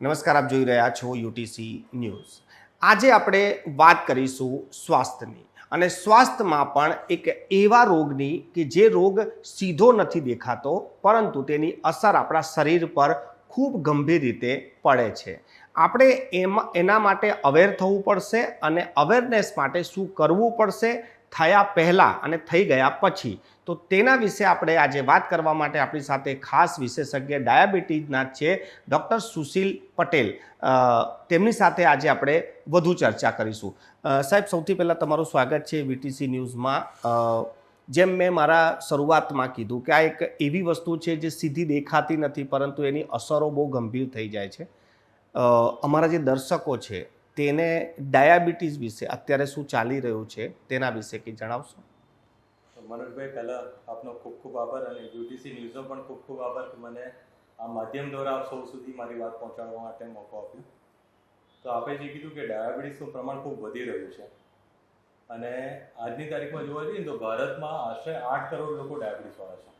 નમસ્કાર, આપ જોઈ રહ્યા છો યુટીસી ન્યૂઝ. આજે આપણે વાત કરીશું સ્વાસ્થ્યની અને સ્વાસ્થ્યમાં પણ એક એવા રોગની કે જે રોગ સીધો નથી દેખાતો, પરંતુ તેની અસર આપણા શરીર પર ખૂબ ગંભીર રીતે પડે છે. આપણે એમાં, એના માટે અવેર થવું પડશે અને અવેરનેસ માટે શું કરવું પડશે થયા પહેલાં અને થઈ ગયા પછી. તો તેના વિશે આપણે આજે વાત કરવા માટે આપણી સાથે ખાસ વિશેષજ્ઞ ડાયાબિટીસના છે ડૉક્ટર સુશીલ પટેલ. તેમની સાથે આજે આપણે વધુ ચર્ચા કરીશું. સાહેબ, સૌથી પહેલાં તમારું સ્વાગત છે વીટીસી ન્યૂઝમાં. જેમ મેં મારા શરૂઆતમાં કીધું કે આ એક એવી વસ્તુ છે જે સીધી દેખાતી નથી, પરંતુ એની અસરો બહુ ગંભીર થઈ જાય છે. અમારા જે દર્શકો છે તેને ડાયાબિટીસ વિશે અત્યારે શું ચાલી રહ્યું છે તેના વિશે કંઈ જણાવશો? મનોજભાઈ, પહેલાં આપનો ખૂબ ખૂબ આભાર અને યુટીસી ન્યૂઝનો પણ ખૂબ ખૂબ આભાર કે મને આ માધ્યમ દ્વારા આપ સૌ સુધી મારી વાત પહોંચાડવા માટે મોકો આપ્યો. તો આપણે જે કીધું કે ડાયાબિટીસનું પ્રમાણ ખૂબ વધી રહ્યું છે. અને આજની તારીખમાં જોવા જઈએ તો ભારતમાં આશરે આઠ કરોડ લોકો ડાયાબિટીસવાળા છે.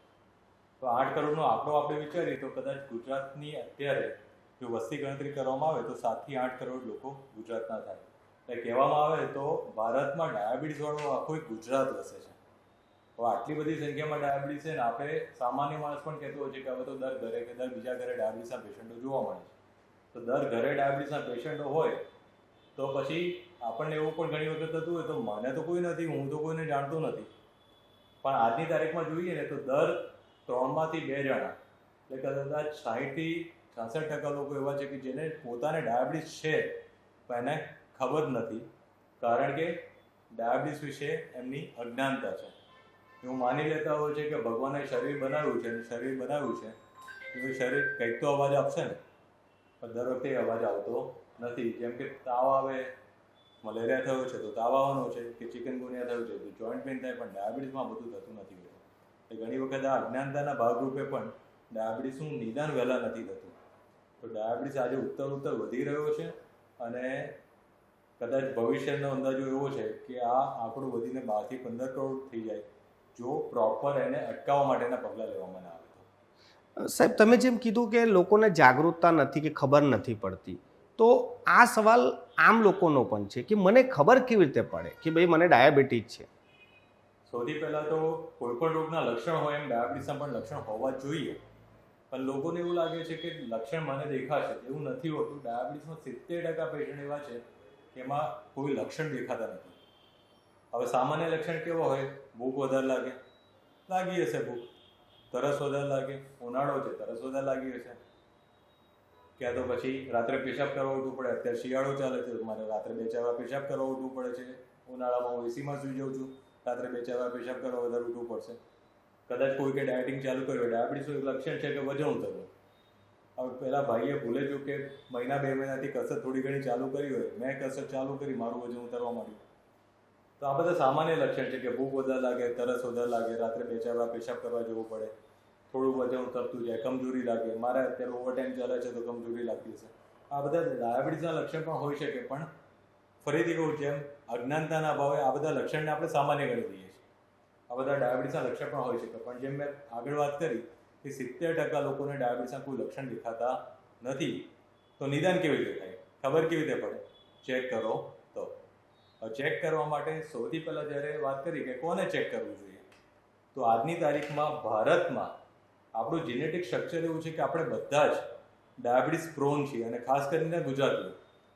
તો આઠ કરોડનો આંકડો આપણે વિચારીએ તો કદાચ ગુજરાતની અત્યારે જો વસ્તી ગણતરી કરવામાં આવે તો સાતથી આઠ કરોડ લોકો ગુજરાતના થાય. એટલે કહેવામાં આવે તો ભારતમાં ડાયાબિટીસવાળો આખો ગુજરાત વસે છે. હવે આટલી બધી સંખ્યામાં ડાયાબિટીસ છે ને આપણે સામાન્ય માણસ પણ કહેતો હોય છે કે હવે તો દર ઘરે કે દર બીજા ઘરે ડાયાબિટીસના પેશન્ટો જોવા મળે છે. તો દર ઘરે ડાયાબિટીસના પેશન્ટો હોય તો પછી આપણને એવું પણ ઘણી વખત થતું હોય તો મને તો કોઈ નથી, હું તો કોઈને જાણતો નથી. પણ આજની તારીખમાં જોઈએ ને તો દર ત્રણમાંથી બે જણા, એટલે કદાચ સાહીઠથી છાસઠ ટકા લોકો એવા છે કે જેને પોતાને ડાયાબિટીસ છે, પણ એને ખબર નથી. કારણ કે ડાયાબિટીસ વિશે એમની અજ્ઞાનતા છે. એવું માની લેતા હોય છે કે ભગવાને શરીર બનાવ્યું છે શરીર બનાવ્યું છે એ શરીર કંઈક તો અવાજ આપશે ને. પણ દર વખતે અવાજ આવતો નથી. જેમ કે તાવ આવે, મલેરિયા થયો છે, તો તાવ આવવાનો છે કે ચિકનગુનિયા થયું છે, તો જોઈન્ટ પેઇન થાય, પણ ડાયાબિટીસમાં બધું થતું નથી. એટલે ઘણી વખત આ અજ્ઞાનતાના ભાગરૂપે પણ ડાયાબિટીસનું નિદાન વહેલા નથી થતું. તો ડાયાબિટીસ આજે ઉત્તર ઉત્તર વધી રહ્યો છે અને કદાચ ભવિષ્યનો અંદાજો એવો છે કે આ આંકડો વધીને બારથી પંદર કરોડ થઈ જાય જો પ્રોપર એને અટકાવવા માટેના પગલાં લેવામાં ના આવે સાહેબ તમે જેમ કીધું કે લોકોને જાગૃતતા નથી કે ખબર નથી પડતી તો આ સવાલ આમ લોકોનો પણ છે કે મને ખબર કેવી રીતે પડે કે ભાઈ મને ડાયાબિટીસ છે? સૌથી પહેલાં તો કોઈ પણ રોગના લક્ષણ હોય એમ ડાયાબિટીસના પણ લક્ષણ હોવા જોઈએ. પણ લોકોને એવું લાગે છે કે લક્ષણ મને દેખાશે એવું નથી હોતું. ડાયાબિટીસમાં સિત્તેર ટકા પેશન્ટ એવા છે કે એમાં કોઈ લક્ષણ દેખાતા નથી. હવે સામાન્ય લક્ષણ કેવો હોય? ભૂખ વધારે લાગે. લાગી હશે ભૂખ. તરસ વધારે લાગે. ઉનાળો છે, તરસ વધારે લાગી હશે. ક્યાં તો પછી રાત્રે પેશાબ કરવા ઉઠવું પડે. અત્યારે શિયાળો ચાલે છે મારે રાત્રે બે ચાર વાર પેશાબ કરવા ઉઠવું પડે છે. ઉનાળામાં હું એસીમાં સુઈ જાઉં છું. રાત્રે બે ચાર વાર પેશાબ કરવા વધારે ઉઠવું પડશે. કદાચ કોઈ કે ડાયટિંગ ચાલુ કર્યું ડાયાબિટીસનું એક લક્ષણ છે કે વજન ઉતરવું. હવે પહેલાં ભાઈએ ભૂલે જો કે મહિના, બે મહિનાથી કસરત થોડી ઘણી ચાલુ કરી હોય. મેં કસરત ચાલુ કરી, મારું વજન ઉતરવા માંડ્યું. તો આ બધા સામાન્ય લક્ષણ છે કે ભૂખ વધારે લાગે, તરસ વધારે લાગે, રાત્રે બે, ચાર વાર પેશાબ કરવા જવું પડે. થોડું વજન ઉતરતું જાય, કમજોરી લાગે. મારે અત્યારે ઓવરટાઈમ ચાલે છે તો કમજોરી લાગતી છે આ બધા ડાયાબિટીસના લક્ષણ પણ હોઈ શકે, પણ ફરીથી કહું જેમ અજ્ઞાનતાના અભાવે આ બધા લક્ષણને આપણે સામાન્ય ગણી દઈએ છીએ. આ બધા ડાયાબિટીસના લક્ષણ પણ હોઈ શકે. પણ જેમ મેં આગળ વાત કરી કે સિત્તેર ટકા લોકોને ડાયાબિટીસના કોઈ લક્ષણ દેખાતા નથી, તો નિદાન કેવી રીતે થાય? ખબર કેવી રીતે પડે? ચેક કરો તો. ચેક કરવા માટે સૌથી પહેલાં જ્યારે વાત કરી કે કોને ચેક કરવું જોઈએ, તો આજની તારીખમાં ભારતમાં આપણું જીનેટિક સ્ટ્રક્ચર એવું છે કે આપણે બધા જ ડાયાબિટીસ પ્રોન છીએ અને ખાસ કરીને ગુજરાતીઓ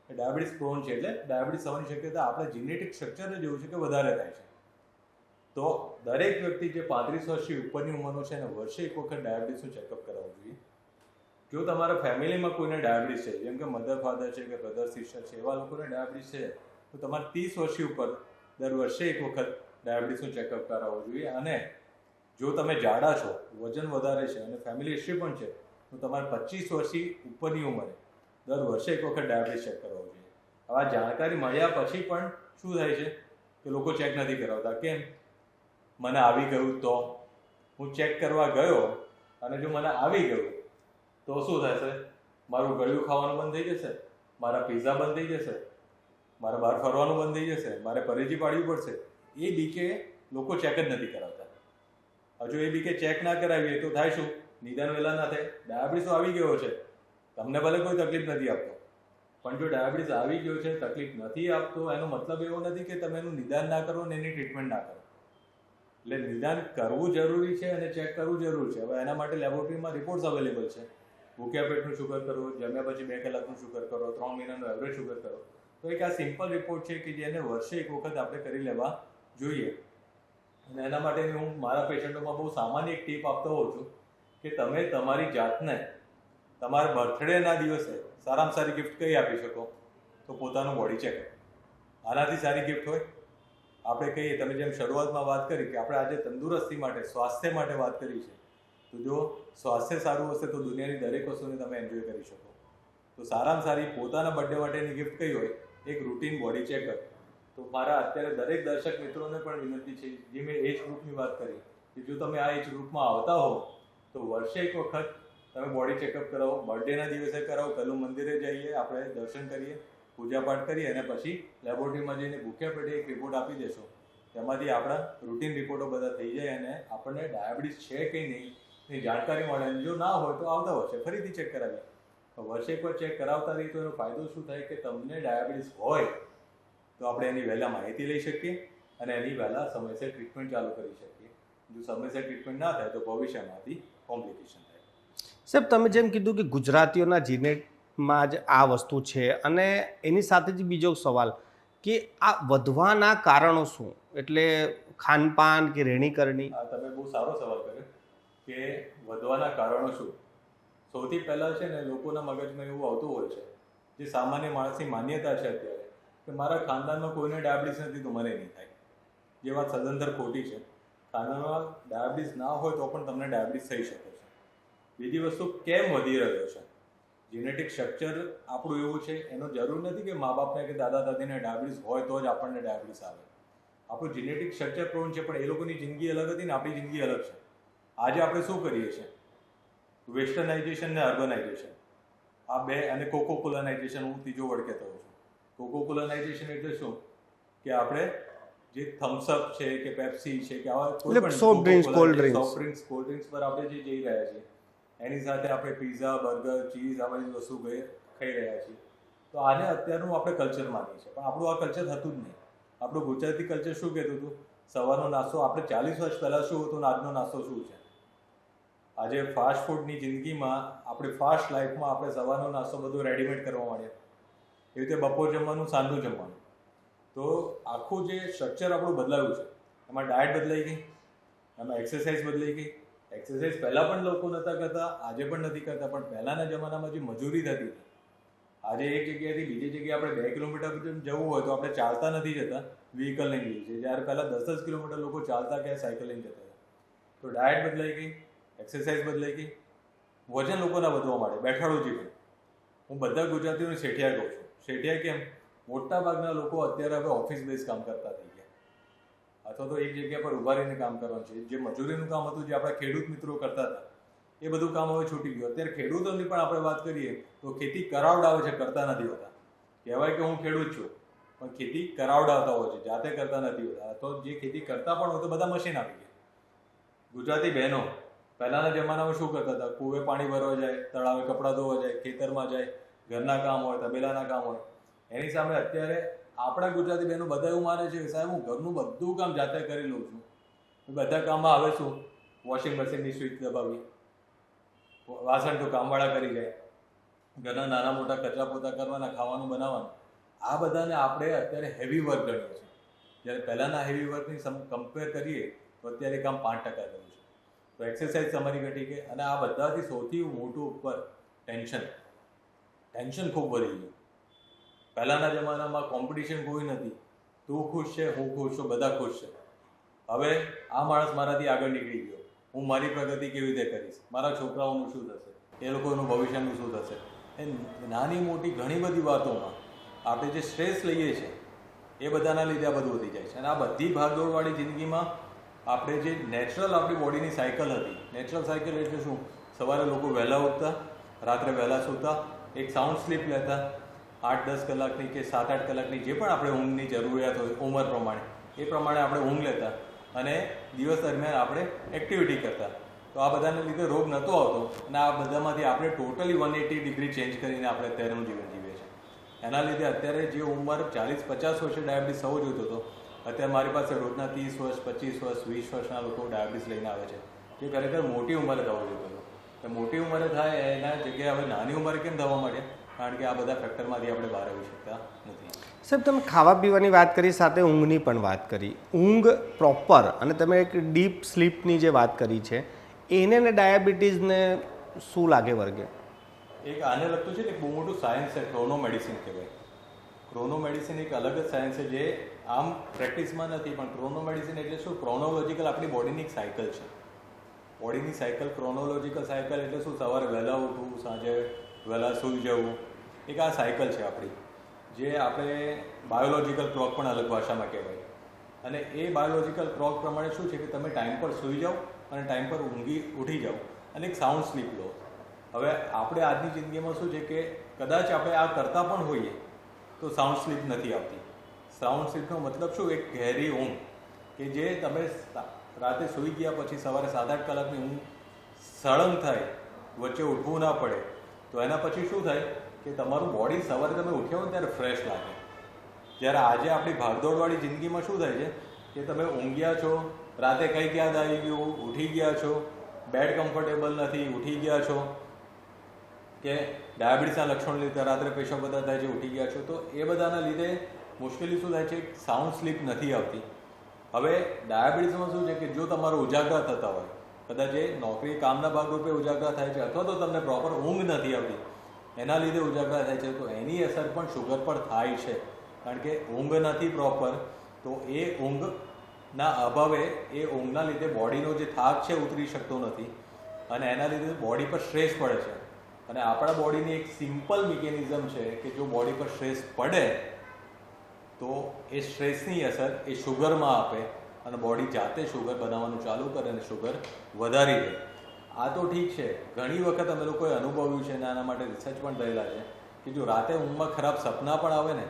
ડાયાબિટીસ પ્રોન છે એટલે ડાયાબિટીસ થવાની શક્યતા આપણા જીનેટિક સ્ટ્રક્ચર જ એવું છે કે વધારે થાય છે. તો દરેક વ્યક્તિ જે પાંત્રીસ વર્ષથી ઉપરની ઉંમરનો છે એને વર્ષે એક વખત ડાયાબિટીસનું ચેકઅપ કરાવવું જોઈએ. જો તમારા ફેમિલીમાં કોઈને ડાયાબિટીસ છે, જેમ કે મધર, ફાધર છે કે બ્રધર, સિસ્ટર છે, એવા લોકોને ડાયાબિટીસ છે, તો તમારે ત્રીસ વર્ષથી ઉપર દર વર્ષે એક વખત ડાયાબિટીસનું ચેકઅપ કરાવવું જોઈએ. અને જો તમે જાડા છો, વજન વધારે છે અને ફેમિલી હિસ્ટ્રી પણ છે, તો તમારે પચીસ વર્ષથી ઉપરની ઉંમરે દર વર્ષે એક વખત ડાયાબિટીસ ચેક કરાવવું જોઈએ. આ જાણકારી મળ્યા પછી પણ શું થાય છે કે લોકો ચેક નથી કરાવતા? કેમ? મને આવી ગયું તો હું ચેક કરવા ગયો અને જો મને આવી ગયું તો શું થશે મારું ગળ્યું ખાવાનું બંધ થઈ જશે, મારા પીઝા બંધ થઈ જશે, મારે બહાર ફરવાનું બંધ થઈ જશે, મારે પરેજી પાડવી પડશે. એ બીકે લોકો ચેક જ નથી કરાવતા. હજુ એ બીકે ચેક ના કરાવીએ તો થાય શું? નિદાન વહેલા ના થાય. ડાયાબિટીસ આવી ગયો છે. તમને ભલે કોઈ તકલીફ નથી આપતો. પણ જો ડાયાબિટીસ આવી ગયો છે, તકલીફ નથી આપતો, એનો મતલબ એવો નથી કે તમે એનું નિદાન ના કરો ને એની ટ્રીટમેન્ટ ના કરો. એટલે નિદાન કરવું જરૂરી છે અને ચેક કરવું જરૂરી છે. હવે એના માટે લેબોરેટરીમાં રિપોર્ટ્સ અવેલેબલ છે. ભૂખ્યા પેટનું શુગર કરો, જમ્યા પછી બે કલાકનું શુગર કરો, ત્રણ મહિનાનું એવરેજ શુગર કરો. તો એક આ સિમ્પલ રિપોર્ટ છે કે જેને વર્ષે એક વખત આપણે કરી લેવા જોઈએ. અને એના માટે હું મારા પેશન્ટોમાં બહુ સામાન્ય એક ટીપ આપતો હોઉં છું કે તમે તમારી જાતને તમારા બર્થડેના દિવસે સારામાં સારી ગિફ્ટ કઈ આપી શકો? તો પોતાનું બોડી ચેકઅપ આનાથી સારી ગિફ્ટ હોય? આપણે કહીએ, તમે જેમ શરૂઆતમાં વાત કરી કે આપણે આજે તંદુરસ્તી માટે, સ્વાસ્થ્ય માટે વાત કરી છે, તો જો સ્વાસ્થ્ય સારું હશે તો દુનિયાની દરેક વસ્તુને તમે એન્જોય કરી શકો. તો સારામાં સારી પોતાના બર્થડે માટેની ગિફ્ટ કઈ હોય? એક રૂટીન બોડી ચેકઅપ તો મારા અત્યારે દરેક દર્શક મિત્રોને પણ વિનંતી છે, જે મેં એજ ગ્રુપની વાત કરી, કે જો તમે આ એજ ગ્રુપમાં આવતા હો, તો વર્ષે એક વખત તમે બોડી ચેકઅપ કરાવો બર્થડેના દિવસે કરાવો, પહેલું મંદિરે જઈએ, આપણે દર્શન કરીએ પૂજાપાઠ કરી અને પછી લેબોરેટરીમાં જઈને ભૂખ્યા પેટે એક રિપોર્ટ આપી દેશો. તેમાંથી આપણા રૂટીન રિપોર્ટો બધા થઈ જાય અને આપણને ડાયાબિટીસ છે કે નહીં એની જાણકારી મળે અને જો ના હોય તો આવતા વર્ષે ફરીથી ચેક કરાવીએ. વર્ષે એકવાર ચેક કરાવતા રહીએ તો એનો ફાયદો શું થાય કે તમને ડાયાબિટીસ હોય તો આપણે એની વહેલા માહિતી લઈ શકીએ અને એની વહેલા સમયસર ટ્રીટમેન્ટ ચાલુ કરી શકીએ. જો સમયસર ટ્રીટમેન્ટ ના થાય તો ભવિષ્યમાંથી કોમ્પ્લિકેશન થાય. સાહેબ, તમે જેમ કીધું કે ગુજરાતીઓના જીનેટમાં જ આ વસ્તુ છે. અને એની સાથે જ બીજો સવાલ કે આ વધવાના કારણો શું? એટલે ખાનપાન કે રહેણીકરણી તમે બહુ સારો સવાલ કર્યો કે વધવાના કારણો શું? સૌથી પહેલાં છે ને લોકોના મગજમાં એવું આવતું હોય છે જે સામાન્ય માણસની માન્યતા છે અત્યારે કે મારા ખાનદાનમાં કોઈને ડાયાબિટીસ નથી તો મને નહીં થાય. જે વાત સદંતર ખોટી છે. ખાનદાનમાં ડાયાબિટીસ ના હોય તો પણ તમને ડાયાબિટીસ થઈ શકે છે. બીજી વસ્તુ કેમ વધી રહ્યો છે? જેનેટિક સ્ટ્રક્ચર આપણું એવું છે એનો જરૂર નથી કે મા બાપને કે દાદા દાદીને ડાયાબિટીસ હોય તો જ આપણને ડાયાબિટીસ આવે. આપણું જેનેટિક સ્ટ્રક્ચર પ્રોન છે પણ એ લોકોની જિંદગી અલગ હતી ને આપણી જિંદગી અલગ છે. આજે આપણે શું કરીએ છીએ? વેસ્ટર્નાઇઝેશન ને અર્બનાઇઝેશન આ બે અને કોકો કોલોનાઇઝેશન હું ત્રીજો વર્ડ કહેતો છું. કોકો કોલોનાઇઝેશન એટલે શું? કે આપણે જે થમ્સઅપ છે કે પેપ્સી છે કે આવા કોઈ પણ soft drinks cold drinks soft drinks cold drinks પર આપણે જે જઈ રહ્યા છીએ એની સાથે આપણે પીઝા બર્ગર ચીઝ આ બધી વસ્તુ ખાઈ રહ્યા છીએ. તો આને અત્યારનું આપણે કલ્ચર માનીએ છીએ. પણ આપણું આ કલ્ચર હતું જ નહીં. આપણું ગુજરાતી કલ્ચર શું કહેતું હતું? સવારનો નાસ્તો, આપણે ચાલીસ વર્ષ પહેલાં શું હતું ને આજનો નાસ્તો શું છે? આજે ફાસ્ટ ફૂડની જિંદગીમાં આપણે ફાસ્ટ લાઈફમાં આપણે સવારનો નાસ્તો બધું રેડીમેડ કરવા માંડ્યા. એવી રીતે બપોર જમવાનું, સાંજનું જમવાનું. તો આખું જે સ્ટ્રક્ચર આપણું બદલાયું છે. એમાં ડાયટ બદલાઈ ગઈ. એમાં એક્સરસાઇઝ બદલાઈ ગઈ. એક્સરસાઇઝ પહેલાં પણ લોકો નહોતા કરતા, આજે પણ નથી કરતા, પણ પહેલાંના જમાનામાં જે મજૂરી થતી આજે એક જગ્યાએથી બીજી જગ્યાએ આપણે બે કિલોમીટર જવું હોય તો આપણે ચાલતા નથી જતા વ્હીકલ લઈને જઈએ છીએ. જ્યારે પહેલાં દસ દસ કિલોમીટર લોકો ચાલતા કે સાયકલ લઈને જતા હતા. તો ડાયટ બદલાઈ ગઈ એક્સરસાઇઝ બદલાઈ ગઈ. વજન લોકોના વધવા માટે બેઠાડું જીવન. હું બધા ગુજરાતીઓને શેઠિયા કહું છું. શેઠિયા કેમ? મોટા ભાગના લોકો અત્યારે હવે ઓફિસ બેઝ કામ કરતા થઈ અથવા તો એક જગ્યા પર ઊભા રહીને કામ કરવાનું છે. જે મજૂરીનું કામ હતું, જે આપણા ખેડૂત મિત્રો કરતા હતા, એ બધું કામ હવે છૂટી ગયું. અત્યારે ખેડૂતોની પણ આપણે વાત કરીએ, તો ખેતી કરાવડાવે છે, કરતા નથી હોતા. કહેવાય કે હું ખેડૂત છું, પણ ખેતી કરાવડાવતા હોય છે, જાતે કરતા નથી હોતા. તો જે ખેતી કરતા પણ હોય, તો બધા મશીન આવી ગયા ગુજરાતી બહેનો, પહેલાંના જમાનામાં શું કરતા હતા? કૂવે પાણી ભરવા જાય, તળાવે કપડાં ધોવા જાય, ખેતરમાં જાય, ઘરના કામ હોય, તબેલાના કામ હોય. એની સામે અત્યારે આપણા ગુજરાતી બહેનો બધા એવું માને છે સાહેબ, હું ઘરનું બધું કામ જાતે કરી લઉં છું. બધા કામમાં આવે શું? વોશિંગ મશીનની સ્વિચ દબાવી વાસણ તો કામવાળા કરી જાય. ઘરના નાના મોટા કચરા પોતા કરવાના, ખાવાનું બનાવવાનું. આ બધાને આપણે અત્યારે હેવી વર્ક ગણીએ છીએ. જ્યારે પહેલાંના હેવી વર્કની કમ્પેર કરીએ, તો અત્યારે કામ પાંચ ટકા થયું છે. તો એક્સરસાઇઝ તમારી ઘટી ગઈ અને આ બધાથી સૌથી મોટું ઉપર ટેન્શન ટેન્શન ખૂબ વધી ગયું. પહેલાંના જમાનામાં કોમ્પિટિશન કોઈ નથી. તું ખુશ છે, હું ખુશ છું, બધા ખુશ છે. હવે આ માણસ મારાથી આગળ નીકળી ગયો. હું મારી પ્રગતિ કેવી રીતે કરીશ? મારા છોકરાઓનું શું થશે? એ લોકોનું ભવિષ્યનું શું થશે? એ નાની મોટી ઘણી બધી વાતોમાં આપણે જે સ્ટ્રેસ લઈએ છીએ, એ બધાના લીધે આ બધું વધી જાય છે. અને આ બધી ભાગદોડવાળી જિંદગીમાં આપણે જે નેચરલ આપણી બોડીની સાયકલ હતી નેચરલ સાયકલ એટલે શું? સવારે લોકો વહેલા ઉઠતા, રાત્રે વહેલા સૂતા, એક સાઉન્ડ સ્લીપ લેતા આઠ દસ કલાકની કે સાત આઠ કલાકની જે પણ આપણે ઊંઘની જરૂરિયાત હોય, ઉંમર પ્રમાણે, એ પ્રમાણે આપણે ઊંઘ લેતા અને દિવસ દરમિયાન આપણે એક્ટિવિટી કરતા. તો આ બધાને લીધે રોગ નહોતો આવતો અને આ બધામાંથી આપણે totally one eighty degree change કરીને આપણે અત્યારનું જીવન જીવીએ છીએ. એના લીધે અત્યારે જે ઉંમર ચાલીસ પચાસ વર્ષે ડાયાબિટીસ થવો જોઈતો હતો અત્યારે મારી પાસે રોજના ત્રીસ વર્ષ, પચીસ વર્ષ, વીસ વર્ષના લોકો ડાયાબિટીસ લઈને આવે છે. જે ખરેખર મોટી ઉંમરે થવો જોઈતો હતો મોટી ઉંમરે થાય એના જગ્યાએ હવે નાની ઉંમરે કેમ થવા માંડ્યા કારણ કે આ બધા ફેક્ટરમાંથી આપણે બહાર આવી શકતા નથી. સાહેબ તમે ખાવા પીવાની વાત કરી સાથે ઊંઘની પણ વાત કરી. ઊંઘ પ્રોપર અને તમે એક ડીપ સ્લીપની જે વાત કરી છે એને ને ડાયાબિટીસને શું લાગે વર્ગે? એક આને લગતું છે એક બહુ મોટું સાયન્સ છે ક્રોનો મેડિસિન કહેવાય. ક્રોનો મેડિસિન એક અલગ જ સાયન્સ છે જે આમ પ્રેક્ટિસમાં નથી પણ ક્રોનો મેડિસિન એટલે શું? ક્રોનોલોજીકલ આપણી બોડીની એક સાયકલ છે. બોડીની સાયકલ ક્રોનોલોજીકલ સાયકલ એટલે શું? સવારે વહેલા ઉઠવું સાંજે વહેલા સૂઈ જવું. એક આ સાયકલ છે આપણી, જે આપણે બાયોલોજિકલ ક્લોક પણ અલગ ભાષામાં કહેવાય. અને એ બાયોલોજીકલ ક્લોક પ્રમાણે શું છે કે તમે ટાઈમ પર સૂઈ જાઓ અને ટાઈમ પર ઊંઘી ઉઠી જાઓ અને એક સાઉન્ડ સ્લીપ લો. હવે આપણે આજની જિંદગીમાં શું છે કે કદાચ આપણે આ કરતા પણ હોઈએ તો સાઉન્ડ સ્લીપ નથી આવતી. સાઉન્ડ સ્લીપનો મતલબ શું? એક ઘેરી ઊંઘ કે જે તમે રાતે સૂઈ ગયા પછી સવારે સાત આઠ કલાકની ઊંઘ સળંગ થાય, વચ્ચે ઉઠવું ના પડે તો એના પછી શું થાય કે તમારું બોડી સવારે તમે ઉઠ્યા હોય ને ત્યારે ફ્રેશ લાગે. જ્યારે આજે આપણી ભાગદોડવાળી જિંદગીમાં શું થાય છે કે તમે ઊંઘ્યા છો, રાતે કંઈક યાદ આવી ગયું, ઉઠી ગયા છો બેડ કમ્ફર્ટેબલ નથી, ઉઠી ગયા છો, કે ડાયાબિટીસના લક્ષણો લીધે રાત્રે પેશાબ બધા થાય છે, ઉઠી ગયા છો, તો એ બધાના લીધે મુશ્કેલી શું થાય છે? સાઉન્ડ સ્લીપ નથી આવતી. હવે ડાયાબિટીસમાં શું છે કે જો તમારો ઉજાગરા થતા હોય કદાચ એ નોકરી કામના ભાગરૂપે ઉજાગરા થાય છે અથવા તો તમને પ્રોપર ઊંઘ નથી આવતી. એના લીધે ઉજાગરા થાય છે. તો એની અસર પણ શુગર પર થાય છે. કારણ કે ઊંઘ નથી પ્રોપર તો એ ઊંઘના અભાવે એ ઊંઘના લીધે બોડીનો જે થાક છે ઉતરી શકતો નથી અને એના લીધે બોડી પર સ્ટ્રેસ પડે છે. અને આપણા બોડીની એક સિમ્પલ મિકેનિઝમ છે કે જો બોડી પર સ્ટ્રેસ પડે, તો એ સ્ટ્રેસની અસર એ શુગરમાં આપે. અને બોડી જાતે શુગર બનાવવાનું ચાલુ કરે અને શુગર વધારી દે. આ તો ઠીક છે. ઘણી વખત અમે લોકોએ અનુભવ્યું છે અને આના માટે રિસર્ચ પણ થયેલા છે કે જો રાતે ઊંઘમાં ખરાબ સપના પણ આવે ને,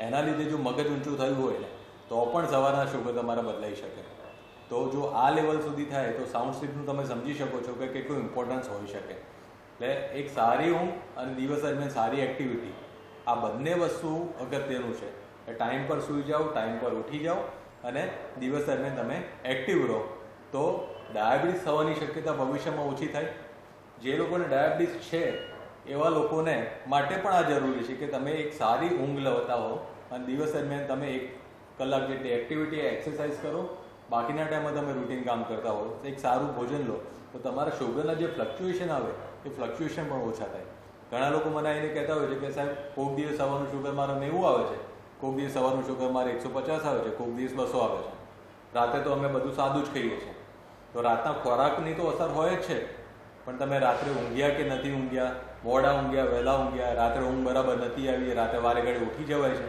એના લીધે જો મગજ ઊંચું થયું હોય ને, તો પણ સવારના શુગર તમારા બદલાઈ શકે. તો જો આ લેવલ સુધી થાય તો સાઉન્ડ સ્લીપનું તમે સમજી શકો છો કે કેટલું ઇમ્પોર્ટન્સ હોઈ શકે. એટલે એક સારી ઊંઘ અને દિવસ દરમિયાન સારી એક્ટિવિટી આ બંને વસ્તુ અગત્યનું છે. ટાઈમ પર સૂઈ જાઓ ટાઈમ પર ઉઠી જાઓ અને દિવસ દરમિયાન તમે એક્ટિવ રહો. તો ડાયાબિટીસ થવાની શક્યતા ભવિષ્યમાં ઓછી થાય. જે લોકોને ડાયાબિટીસ છે, એવા લોકોને માટે પણ આ જરૂરી છે કે તમે એક સારી ઊંઘ લેતા હો અને દિવસ દરમિયાન તમે એક કલાક જેટલી એક્ટિવિટી એક્સરસાઇઝ કરો. બાકીના ટાઈમમાં તમે રૂટીન કામ કરતા હો. એક સારું ભોજન લો. તો તમારા શુગરના જે ફ્લક્ચ્યુએશન આવે, એ ફ્લક્ચ્યુએશન પણ ઓછા થાય. ઘણા લોકો મને આવીને કહેતા હોય છે કે સાહેબ કોઈક દિવસ સવારનું શુગર મારે નેવું આવે છે. કોઈક દિવસ સવારનું શુગર મારે એકસો પચાસ આવે છે કોઈક દિવસ બસો આવે છે. રાતે તો અમે બધું સાદું જ ખાઈએ છીએ. તો રાતના ખોરાકની તો અસર હોય જ છે. પણ તમે રાત્રે ઊંઘ્યા કે નથી ઊંઘ્યા, મોડા ઊંઘ્યા, વહેલા ઊંઘ્યા, રાત્રે ઊંઘ બરાબર નથી આવી, રાતે વારે ઘડી ઉઠી જવાય છે.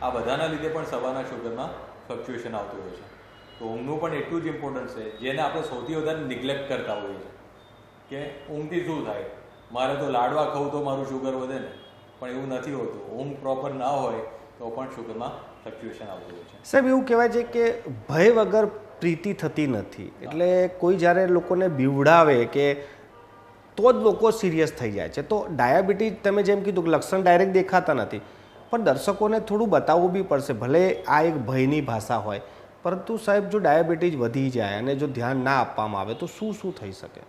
આ બધાના લીધે પણ સવારના શુગરમાં ફ્લક્ચ્યુએશન આવતું હોય છે. તો ઊંઘનું પણ એટલું જ ઇમ્પોર્ટન્ટ છે, જેને આપણે સૌથી વધારે નિગ્લેક્ટ કરતા હોઈએ છીએ. કે ઊંઘથી શું થાય? મારે તો લાડવા ખાવું તો મારું શુગર વધે ને. પણ એવું નથી હોતું. ઊંઘ પ્રોપર ના હોય તો પણ શુગરમાં ફ્લક્ચ્યુએશન આવતું હોય છે. સાહેબ એવું કહેવાય છે કે ભય વગર પ્રીતિ થતી નથી. એટલે કોઈ જ્યારે લોકોને બીવડાવે કે તો જ લોકો સિરિયસ થઈ જાય છે. તો ડાયાબિટીસ તમે જેમ કીધું કે લક્ષણ ડાયરેક્ટ દેખાતા નથી. પણ દર્શકોને થોડું બતાવવું બી પડશે ભલે આ એક ભયની ભાષા હોય. પરંતુ સાહેબ જો ડાયાબિટીસ વધી જાય અને જો ધ્યાન ના આપવામાં આવે તો શું શું થઈ શકે?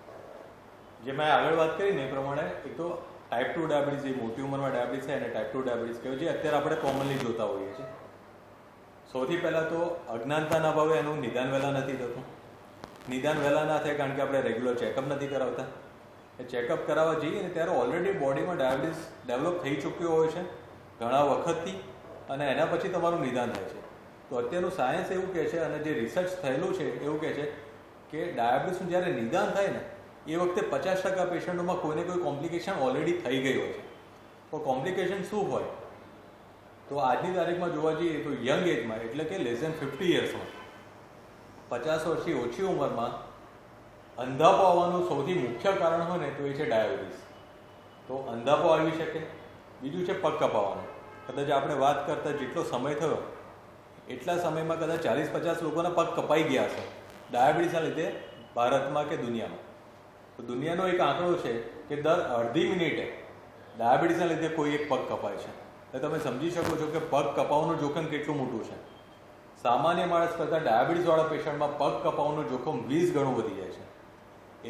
જે મેં આગળ વાત કરી ને એ પ્રમાણે એક તો ટાઈપ ટુ ડાયાબિટીસ જે મોટી ઉંમરમાં ડાયાબિટીસ છે એને ટાઈપ ટુ ડાયાબિટીસ કહેવાય જે અત્યારે આપણે કોમનલી જોતા હોઈએ છીએ. સૌથી પહેલાં તો અજ્ઞાનતાના ભાવે એનું નિદાન વહેલા નથી થતું. નિદાન વહેલા ના થાય કારણ કે આપણે રેગ્યુલર ચેકઅપ નથી કરાવતા. એ ચેકઅપ કરાવવા જઈએ ને ત્યારે ઓલરેડી બોડીમાં ડાયાબિટીસ ડેવલપ થઈ ચૂક્યો હોય છે ઘણા વખતથી અને એના પછી તમારું નિદાન થાય છે. તો અત્યારનું સાયન્સ એવું કહે છે અને જે રિસર્ચ થયેલું છે, એવું કહે છે કે ડાયાબિટીસનું જ્યારે નિદાન થાય ને એ વખતે પચાસ ટકા પેશન્ટોમાં કોઈને કોઈ કોમ્પ્લિકેશન ઓલરેડી થઈ ગઈ હોય છે તો કોમ્પ્લિકેશન શું હોય? તો આજની તારીખમાં જોવા જઈએ તો યંગ એજમાં, એટલે કે લેસ દેન ફિફ્ટી યર્સમાં પચાસ વર્ષથી ઓછી ઉંમરમાં અંધાપો આવવાનું સૌથી મુખ્ય કારણ હોય ને તો એ છે ડાયાબિટીસ. તો અંધાપો આવી શકે. બીજું છે પગ કપાવવાનું કદાચ આપણે વાત કરતા જેટલો સમય થયો, એટલા સમયમાં કદાચ ચાલીસ પચાસ લોકોના પગ કપાઈ ગયા છે ડાયાબિટીસના લીધે ભારતમાં કે દુનિયામાં? તો દુનિયાનો એક આંકડો છે કે દર અડધી મિનિટે ડાયાબિટીસના લીધે કોઈ એક પગ કપાય છે. એટલે તમે સમજી શકો છો કે પગ કપાવવાનું જોખમ કેટલું મોટું છે. સામાન્ય માણસ કરતાં ડાયાબિટીસવાળા પેશન્ટમાં પગ કપાવવાનું જોખમ વીસ ગણું વધી જાય છે.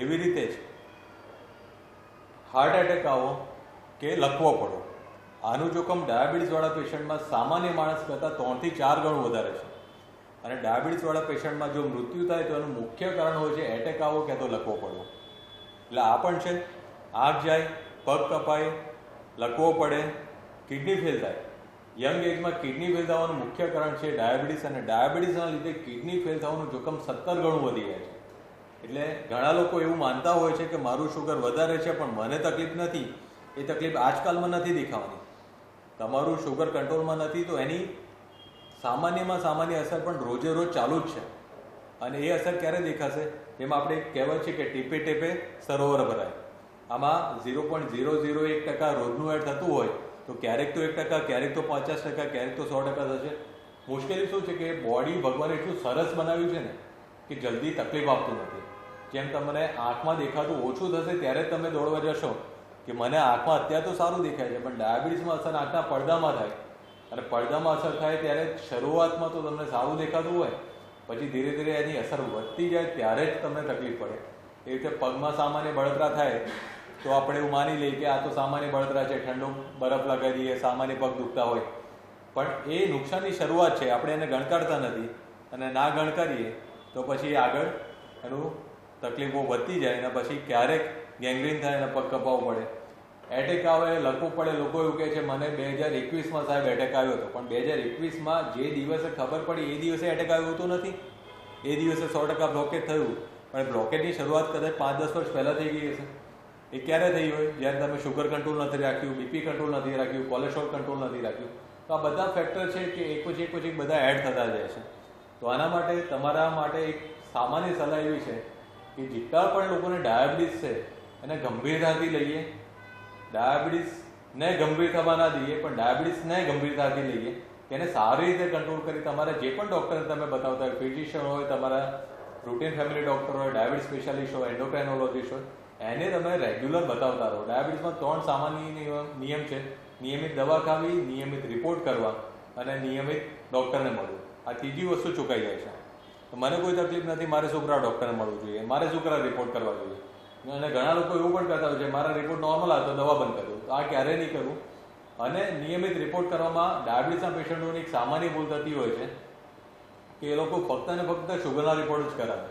એવી રીતે જ હાર્ટ એટેક આવો કે લખવો પડો, આનું જોખમ ડાયાબિટીસવાળા પેશન્ટમાં સામાન્ય માણસ કરતાં ત્રણથી ચાર ગણું વધારે છે. અને ડાયાબિટીસવાળા પેશન્ટમાં જો મૃત્યુ થાય તો એનું મુખ્ય કારણ હોય છે એટેક આવો કે તો લખવો પડવો એટલે આ પણ છે. આગ જાય, પગ કપાય, લકવો પડે કિડની ફેલ થાય. યંગ એજમાં કિડની ફેલ થવાનું મુખ્ય કારણ છે ડાયાબિટીસ અને ડાયાબિટીસના લીધે કિડની ફેલ થવાનું જોખમ સત્તર ગણું વધી જાય છે. એટલે ઘણા લોકો એવું માનતા હોય છે કે મારું શુગર વધારે છે, પણ મને તકલીફ નથી. એ તકલીફ આજકાલમાં નથી દેખાવાની. તમારું શુગર કંટ્રોલમાં નથી, તો એની સામાન્યમાં સામાન્ય અસર પણ રોજે રોજ ચાલુ જ છે. અને એ અસર ક્યારે દેખાશે? એમાં આપણે કહેવત છે કે ટીપે ટીપે સરોવર ભરાય. આમાં ઝીરો પોઈન્ટ ઝીરો ઝીરો એક ટકા રોજનું એડ થતું હોય તો ક્યારેક તો એક ટકા, ક્યારેક તો પચાસ ટકા, ક્યારેક તો સો ટકા થશે. મુશ્કેલી શું છે કે બોડી ભગવાન એટલું સરસ બનાવ્યું છે ને કે જલ્દી તકલીફ આપતું નથી. જેમ તમને આંખમાં દેખાતું ઓછું થશે ત્યારે તમે દોડવા જશો કે મને આંખમાં અત્યારે તો સારું દેખાય છે, પણ ડાયાબિટીસમાં અસર આંખના પડદામાં થાય. અને પડદામાં અસર થાય ત્યારે શરૂઆતમાં તો તમને સારું દેખાતું હોય પછી ધીરે ધીરે એની અસર વધતી જાય ત્યારે જ તમને તકલીફ પડે. એ રીતે પગમાં સામાન્ય બળતરા થાય, તો આપણે એવું માની લઈએ કે આ તો સામાન્ય બળતરા છે, ઠંડુ બરફ લગાવી દઈએ, સામાન્ય પગ દુખતા હોય. પણ એ નુકસાનની શરૂઆત છે, આપણે એને ગણકારતા નથી. અને ના ગણકારીએ, તો પછી આગળ એનું તકલીફો વધતી જાય અને પછી ક્યારેક ગેંગ્રીન થાય અને પગ કપાવવો પડે. એટેક આવે લખવું પડે, લોકો એવું કહે છે, મને બે હજાર એકવીસમાં સાહેબ એટેક આવ્યો હતો. પણ બે હજાર એકવીસમાં જે દિવસે ખબર પડી, એ દિવસે એટેક આવ્યું હતું નથી. એ દિવસે સો ટકા બ્લોકેજ થયું. પણ બ્લોકેજની શરૂઆત કદાચ પાંચ, દસ વર્ષ પહેલાં થઈ ગઈ હશે. એ ક્યારે થઈ હોય? જ્યારે તમે શુગર કંટ્રોલ નથી રાખ્યું બીપી કંટ્રોલ નથી રાખ્યું કોલેસ્ટ્રોલ કંટ્રોલ નથી રાખ્યું. તો આ બધા ફેક્ટર છે કે એક પછી એક પછી બધા એડ થતા જાય છે. તો આના માટે, તમારા માટે એક સામાન્ય સલાહ એવી છે કે, જેટલા પણ લોકોને ડાયાબિટીસ છે, એને ગંભીરતાથી લઈએ. ડાયાબિટીસને ગંભીર થવા ના દઈએ, પણ ડાયાબિટીસને ગંભીરતાથી લઈએ તેને સારી રીતે કંટ્રોલ કરી તમારે જે પણ ડૉક્ટરને તમે બતાવતા હોય ફિઝિશિયન હોય, તમારા રૂટીન ફેમિલી ડૉક્ટર હોય, ડાયાબિટીસ સ્પેશિયાલિસ્ટ હોય એન્ડોક્રાઇનોલોજીસ્ટ હોય, એને તમે રેગ્યુલર બતાવતા રહો. ડાયાબિટીસમાં ત્રણ સામાન્ય નિયમ- છે. નિયમિત દવા ખાવી, નિયમિત રિપોર્ટ કરવા અને નિયમિત ડૉક્ટરને મળવું. આ ત્રીજી વસ્તુ ચૂકાઈ જાય છે. મને કોઈ તકલીફ નથી, મારે છોકરા ડૉક્ટરને મળવું જોઈએ. મારે છોકરા રિપોર્ટ કરવા જોઈએ. અને ઘણા લોકો એવું પણ કરતા હોય છે, મારા રિપોર્ટ નોર્મલ આવે દવા બંધ કરી. દઉં તો આ ક્યારેય નહીં કરવું અને નિયમિત રિપોર્ટ કરવામાં ડાયાબિટીસના પેશન્ટોની એક સામાન્ય ભૂલ થતી હોય છે કે એ લોકો ફક્ત ને ફક્ત શુગરના રિપોર્ટ જ કરાવે.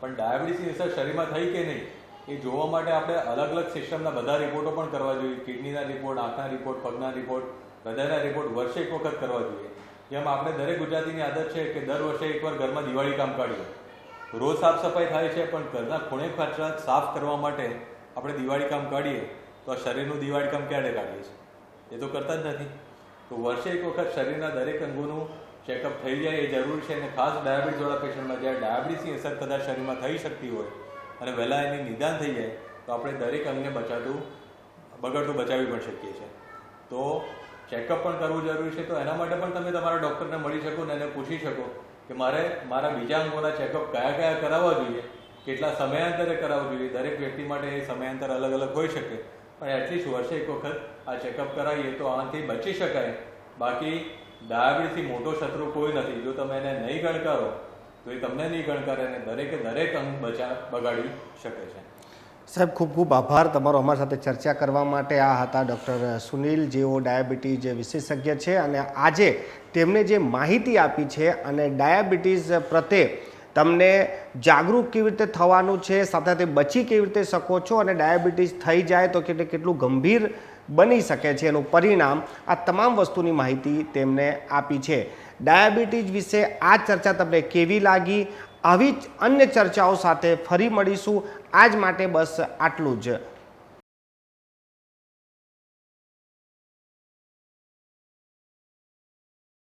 પણ ડાયાબિટીસની અસર શરીરમાં થઈ કે નહીં, એ જોવા માટે આપણે અલગ અલગ સિસ્ટમના બધા રિપોર્ટો પણ કરવા જોઈએ. કિડનીના રિપોર્ટ આંખના રિપોર્ટ પગના રિપોર્ટ હૃદયના રિપોર્ટ વર્ષે એક વખત કરવા જોઈએ. જેમ આપણે દરેક ગુજરાતીની આદત છે કે દર વર્ષે એકવાર ઘરમાં દિવાળી કામ કાઢીએ. રોજ સાફ સફાઈ થાય છે, પણ ઘરના ખૂણે ખર્ચા સાફ કરવા માટે આપણે દિવાળી કામ કાઢીએ, તો આ શરીરનું દિવાળી કામ ક્યારે કાઢીએ છીએ? એ તો કરતા જ નથી. તો વર્ષે એક વખત શરીરના દરેક અંગોનું ચેકઅપ થઈ જાય એ જરૂરી છે અને ખાસ ડાયાબિટીસવાળા પેશન્ટમાં જ્યારે ડાયાબિટીસની અસર કદાચ શરીરમાં થઈ શકતી હોય અને વહેલા એની નિદાન થઈ જાય, તો આપણે દરેક અંગને બચાતું બગડતું બચાવી પણ શકીએ છીએ. તો ચેકઅપ પણ કરવું જરૂરી છે, તો એના માટે પણ તમે તમારા ડૉક્ટરને મળી શકો ને એને પૂછી શકો કે મારે મારા બીજા અંગોના ચેકઅપ કયા કયા કરાવવા જોઈએ, કેટલા સમયાંતરે કરાવવું જોઈએ, દરેક વ્યક્તિ માટે એ સમયાંતર અલગ અલગ હોઈ શકે. પણ એટલીસ્ટ વર્ષે એક વખત આ ચેકઅપ કરાવીએ તો આનાથી બચી શકાય. બાકી ડાયાબિટીસથી મોટો શત્રુ કોઈ નથી. જો તમે એને નહીં ગણકારો, તો એ તમને નહીં ગણકારે અને દરેકે દરેક અંગ બચા બગાડી શકે છે. સાહેબ, ખૂબ ખૂબ આભાર તમારો અમારી સાથે ચર્ચા કરવા માટે. આ હતા ડૉક્ટર સુનિલ, જેઓ ડાયાબિટીઝ વિશેષજ્ઞ છે અને આજે તેમણે જે માહિતી આપી છે અને ડાયાબિટીસ પ્રત્યે તમને જાગૃત કેવી રીતે થવાનું છે, સાથે સાથે બચી કેવી રીતે શકો છો અને ડાયાબિટીસ થઈ જાય તો કેટલે કેટલું ગંભીર બની શકે છે એનું પરિણામ આ તમામ વસ્તુની માહિતી તેમને આપી છે. ડાયાબિટીસ વિશે આ ચર્ચા તમને કેવી લાગી? આવી અન્ય ચર્ચાઓ સાથે ફરી મળીશું. આજ માટે બસ આટલું જ.